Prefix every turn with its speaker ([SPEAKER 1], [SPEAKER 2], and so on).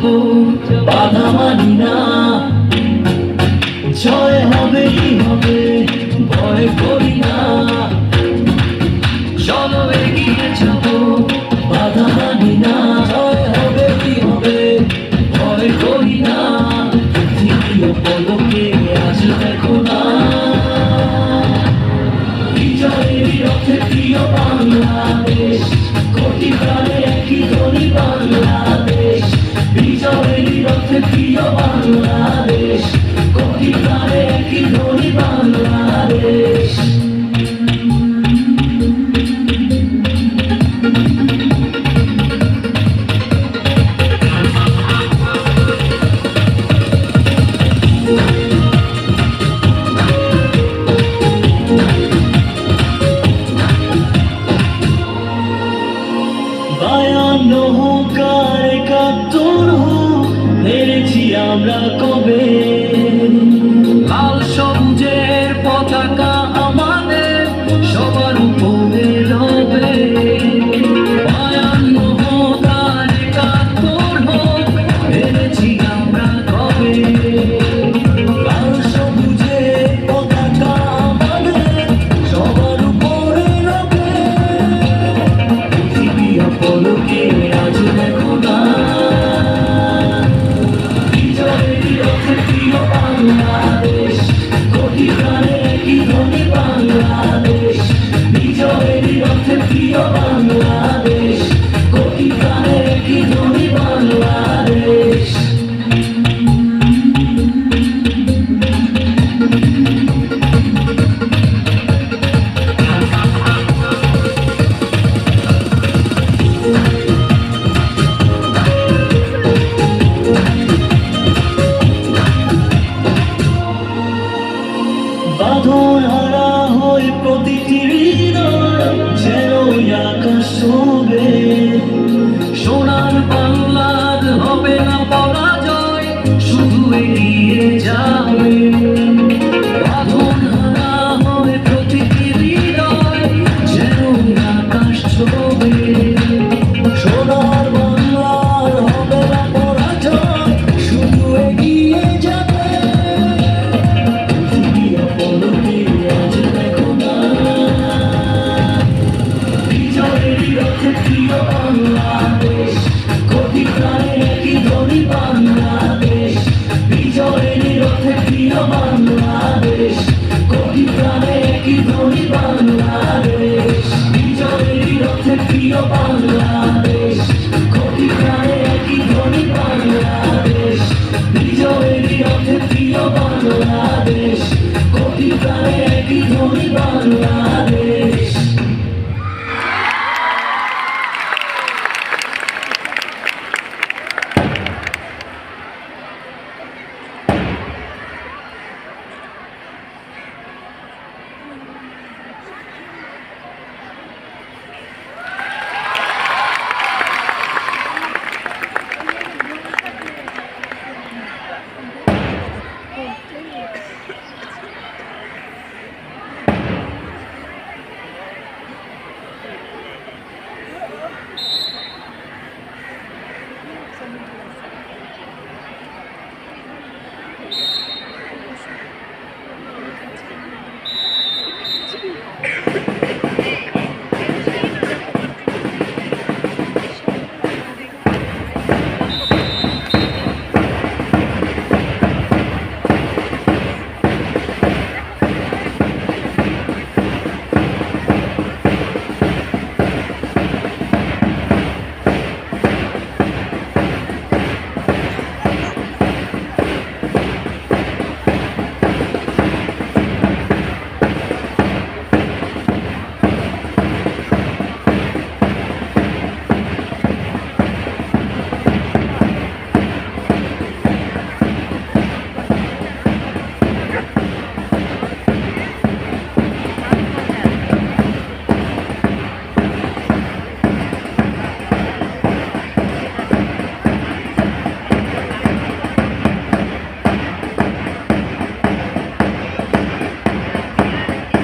[SPEAKER 1] నాకు పదమనినా বায়ান্ন হুঙ্কার একাত্তর হোক হেরেছি আমরা কবে? you. বাংলাদেশ।